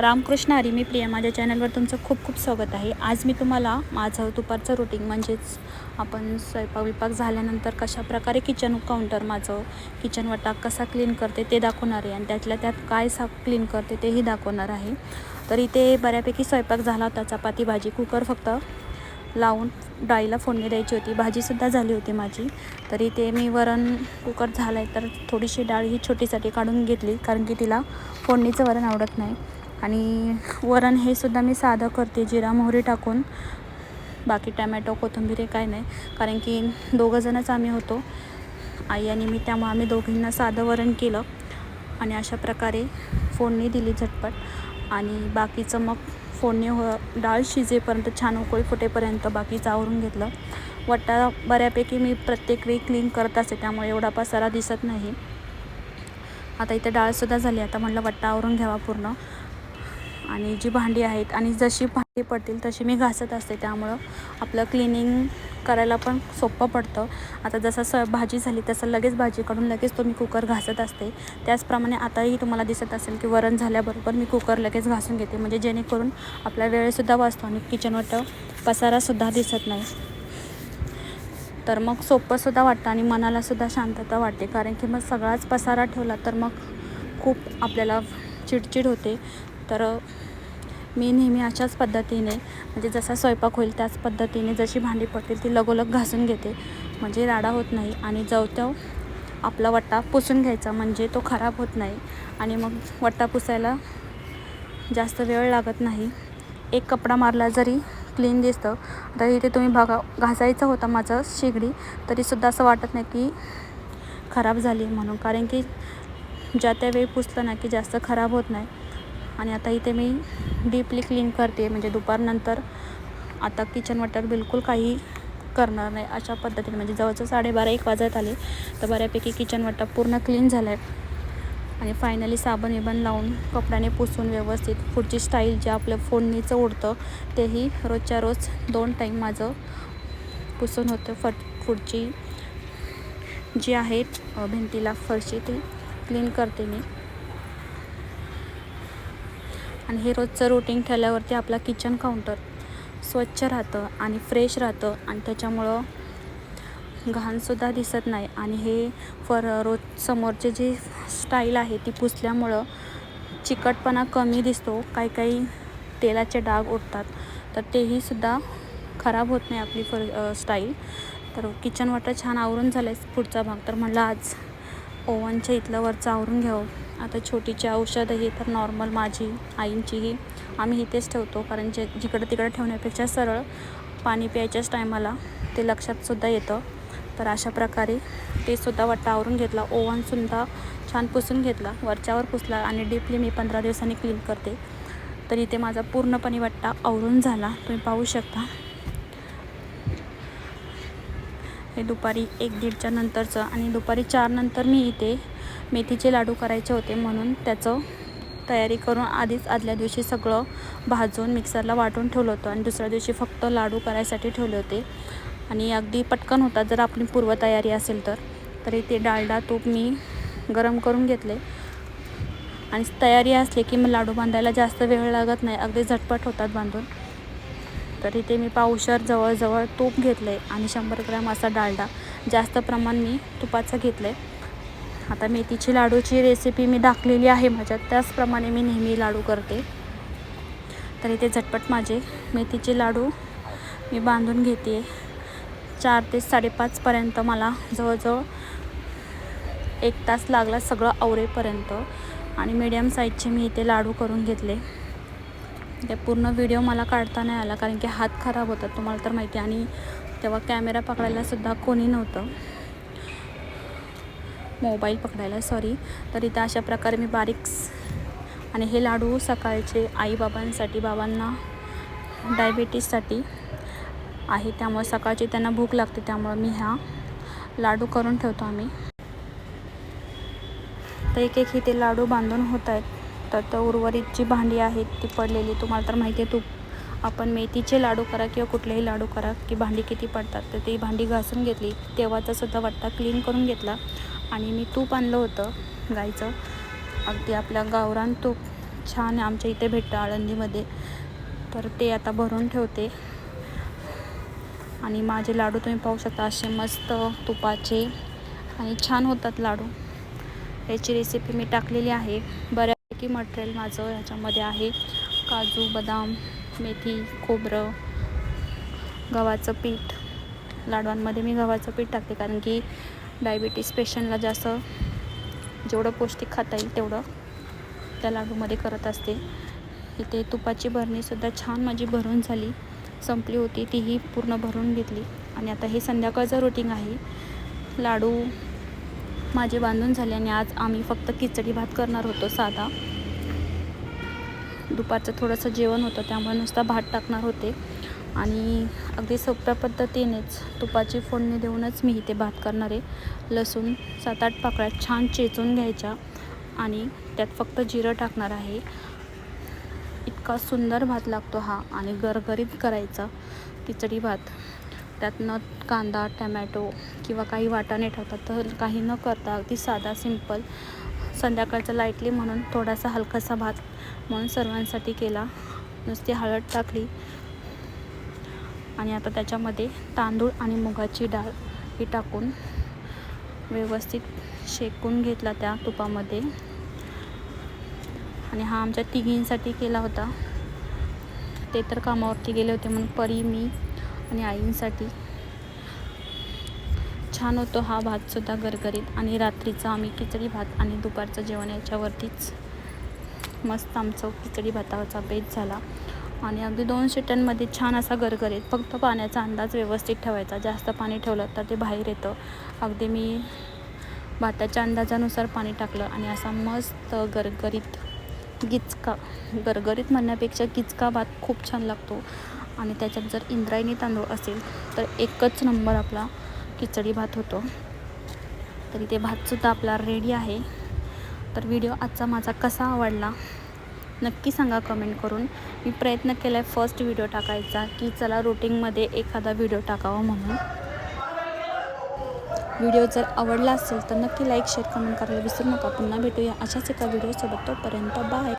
रामकृष्ण हरी मी प्रिया माझ्या चॅनलवर तुमचं खूप खूप स्वागत आहे. आज मी तुम्हाला माझं दुपारचं रुटीन म्हणजेच आपण स्वयंपाक विपाक झाल्यानंतर कशा प्रकारे किचन काउंटर माझं किचन वटाक कसा क्लीन करते ते दाखवणार आहे. आणि त्यातल्या त्यात काय सा क्लीन करते तेही दाखवणार आहे. तर इथे बऱ्यापैकी स्वयंपाक झाला होता. चपाती भाजी कुकर फक्त लावून डाळीला फोडणी द्यायची होती. भाजीसुद्धा झाली होती माझी. तरी ते मी वरण कुकर झालं आहे तर थोडीशी डाळ ही छोटीसाठी काढून घेतली कारण की तिला फोडणीचं वरण आवडत नाही. आणि वरण हे सुद्धा मी साधं करते जिरा मोहरी टाकून. बाकी टॅमॅटो कोथिंबीर हे काय नाही. कारण की दोघंजणच आम्ही होतो. आई आणि मी त्यामुळे आम्ही दोघींना साधं वरण केलं. आणि अशा प्रकारे फोडणी दिली झटपट. आणि बाकीचं मग फोडणी हो डाळ शिजेपर्यंत छान उकळी फुटेपर्यंत बाकीचं आवरून घेतलं. वट्टा बऱ्यापैकी मी प्रत्येक वेळी क्लीन करत असते त्यामुळे एवढा पसारा दिसत नाही. आता इथे डाळसुद्धा झाली. आता म्हटलं वट्टा आवरून घ्यावा पूर्ण. आणि जी भांडी आहेत आणि जशी भांडी पडतील तशी मी घासत असते. त्यामुळं आपलं क्लिनिंग करायला पण सोपं पडतं. आता जसं स भाजी झाली तसं लगेच भाजी काढून लगेच तो मी कुकर घासत असते. त्याचप्रमाणे आताही तुम्हाला दिसत असेल की वरण झाल्याबरोबर मी कुकर लगेच घासून घेते. म्हणजे जेणेकरून आपला वेळसुद्धा वाचतो आणि किचनवरचं पसारासुद्धा दिसत नाही. तर मग सोपंसुद्धा वाटतं आणि मनालासुद्धा शांतता वाटते. कारण की मग सगळाच पसारा ठेवला तर मग खूप आपल्याला चिडचिड होते. तर मी नेहमी अशाच पद्धतीने म्हणजे जसा स्वयंपाक होईल त्याच पद्धतीने जशी भांडी पडतील ती लगोलग घासून घेते. म्हणजे राडा होत नाही आणि जवतव आपला वट्टा पुसून घ्यायचा म्हणजे तो खराब होत नाही. आणि मग वट्टा पुसायला जास्त वेळ लागत नाही. एक कपडा मारला जरी क्लीन दिसतं आता इथे तुम्ही बघा घासायचं होता माझं शेगडी तरीसुद्धा असं वाटत नाही की खराब झाली आहे म्हणून. कारण की ज्या त्यावेळी पुसलं ना की जास्त खराब होत नाही. आणि आता इथे मी डीपली क्लीन करते म्हणजे दुपारनंतर आता किचन वाट्यात बिलकुल काही करणार नाही अशा पद्धतीने. म्हणजे जवळचं साडेबारा एक वाजत आले तर बऱ्यापैकी किचन वाटा पूर्ण क्लीन झाला आहे आणि फायनली साबण विबण लावून कपड्याने पुसून व्यवस्थित. पुढची स्टाईल जे आपलं फोडणीचं उडतं तेही रोजच्या रोज दोन टाईम माझं पुसून होतं. फट पुढची जी आहेत भिंतीला फरशी ती क्लीन करते मी. आणि हे रोजचं रुटीन ठेवल्यावरती आपला किचन काउंटर स्वच्छ राहतं आणि फ्रेश राहतं आणि त्याच्यामुळं घाणसुद्धा दिसत नाही. आणि हे फर रोज समोरचे जी स्टाईल आहे ती पुसल्यामुळं चिकटपणा कमी दिसतो. काही काही तेलाचे डाग उठतात तर तेही सुद्धा खराब होत नाही आपली फर स्टाईल तर किचन वाटर छान आवरून झालं आहे पुढचा भाग. तर म्हणलं आज ओव्हनच्या इथलं वरचं आवरून घ्यावं. आता छोटीची औषधं ही तर नॉर्मल माझी आईंचीही. आम्ही इथेच ठेवतो कारण जे जिकडं तिकडं ठेवण्यापेक्षा सरळ पाणी प्यायच्याच टायमाला ते लक्षातसुद्धा येतं. तर अशा प्रकारे ते सुद्धा वाटा आवरून घेतला ओव्हनसुद्धा छान पुसून घेतला वरच्यावर पुसला आणि डीपली मी पंधरा दिवसांनी क्लीन करते. तर इथे माझा पूर्णपणे वाटा आवरून झाला तुम्ही पाहू शकता. हे दुपारी एक दीडच्या नंतरचं आणि दुपारी चार नंतर मी इथे मेथीचे लाडू करायचे होते म्हणून त्याचं तयारी करून आधीच आदल्या दिवशी सगळं भाजून मिक्सरला वाटून ठेवलं होतं आणि दुसऱ्या दिवशी फक्त लाडू करायसाठी ठेवले होते. आणि अगदी पटकन होतात जर आपली पूर्वतयारी असेल तर. तरी ते डालडा तूप मी गरम करून घेतले. आणि तयारी असली की मग लाडू बांधायला जास्त वेळ लागत नाही. अगदी झटपट होतात बांधून. तर इथे मी पावशर जवळजवळ तूप घेतलं आहे आणि शंभर ग्रॅम असा डालडा. जास्त प्रमाण मी तुपाचं घेतलं. आहे आता मेथीची लाडूची रेसिपी मी दाखलेली आहे माझ्यात. त्याचप्रमाणे मी नेहमी लाडू करते. तर इथे झटपट माझे मेथीचे लाडू मी बांधून घेते. चार ते साडेपाचपर्यंत मला जवळजवळ एक तास लागला सगळं आवरेपर्यंत. आणि मीडियम साईजचे मी इथे लाडू करून घेतले. ते पूर्ण व्हिडिओ मला काढता नाही आला कारण की हात खराब होतात तुम्हाला तर माहिती आहे. आणि तेव्हा कॅमेरा पकडायलासुद्धा कोणी नव्हतं. मोबाईल पकडायला सॉरी तर इथं अशा प्रकारे मी बारीक आणि हे लाडू सकाळचे आईबाबांसाठी बाबांना डायबिटीससाठी आहे. त्यामुळे सकाळची त्यांना भूक लागते त्यामुळं मी ह्या लाडू करून ठेवतो आम्ही. तर एक एक इथे लाडू बांधून होत आहेत. तर उर्वरित जी भांडी आहेत ती पडलेली तुम्हाला तर माहिती आहे तू आपण मेथीचे लाडू करा किंवा कुठलेही लाडू करा की भांडी किती पडतात तर ती भांडी घासून घेतली. तेव्हाचा सुद्धा क्लीन करून घेतला. आणि मी तूप आणलं होतं गाईचं. अगदी आपल्या गावरान तूप. छान आमच्या इथे भेटतं आळंदीमध्ये. तर ते आता भरून ठेवते. आणि माझे लाडू तुम्ही पाहू शकता असे मस्त तुपाचे. आणि छान होतात लाडू. याची रेसिपी मी टाकलेली आहे. बऱ्यापैकी मटेरियल माझं ह्याच्यामध्ये आहे. काजू बदाम मेथी खोबरं गव्हाचं पीठ. लाडवांमध्ये मी गव्हाचं पीठ टाकते कारण की डायबिटीस पेशंटला जास्त जेवढं पौष्टिक खाता येईल तेवढं त्या लाडूमध्ये करत असते. इथे तुपाची भरणीसुद्धा छान माझी भरून झाली. संपली होती तीही पूर्ण भरून घेतली. आणि आता हे संध्याकाळचं रुटीन आहे. लाडू माझे बांधून झाले आणि आज आम्ही फक्त खिचडी भात करणार होतो साधा. दुपारचं थोडंसं जेवण होतं त्यामुळे नुसता भात टाकणार होते. आणि अगदी सोप्या पद्धतीनेच तुपाची फोडणी देऊनच मी इथे भात करणार आहे. लसूण सात आठ पाकळ्या छान चेचून घ्यायच्या आणि त्यात फक्त जिरं टाकणार आहे. इतका सुंदर भात लागतो हा आणि गरगरीत करायचा खिचडी भात. त्यात न कांदा टमॅटो किंवा काही वाटाणे ठेवतात तर काही न करता अगदी साधा सिंपल संध्याकाळचा लाईटली म्हणून थोडासा हलकासा भात म्हणून सर्वांसाठी केला. नुसती हळद टाकली आणि आता त्याच्यामध्ये तांदूळ आणि मुगाची डाळ ही टाकून व्यवस्थित शेकून घेतला त्या तुपामध्ये. आणि हा आमच्या तिघींसाठी केला होता. ते तर कामावरती गेले होते म्हणून परी मी आणि आईंसाठी. छान होतो हा भातसुद्धा गरगरीत आणि रात्रीचा आम्ही खिचडी भात आणि दुपारचं जेवण याच्यावरतीच. मस्त आमचं खिचडी भाताचा बेत झाला. आणि अगदी दोन शिट्ट्यांमध्ये छान असा गरगरीत फक्त पाण्याचा अंदाज व्यवस्थित ठेवायचा. जास्त पाणी ठेवलं तर ते बाहेर येतं. अगदी मी भाताच्या अंदाजानुसार पाणी टाकलं आणि असा मस्त गरगरीत गिचका गरगरीत म्हणण्यापेक्षा गिचका भात खूप छान लागतो. आणि त्याच्यात जर इंद्रायणी तांदूळ असेल तर एकच नंबर आपला खिचडी भात होतो. तरी ते भातसुद्धा आपला रेडी आहे. तर व्हिडिओ आजचा माझा कसा आवडला? नक्की सांगा कमेंट करून. मी प्रयत्न केला आहे फर्स्ट व्हिडिओ टाकायचा की चला रुटीनमध्ये एखादा व्हिडिओ टाकावा म्हणून. व्हिडिओ जर आवडला असेल तर नक्की लाईक शेअर कमेंट करायला विसरू नका. पुन्हा भेटूया अशाच एका व्हिडिओसोबत तोपर्यंत बाय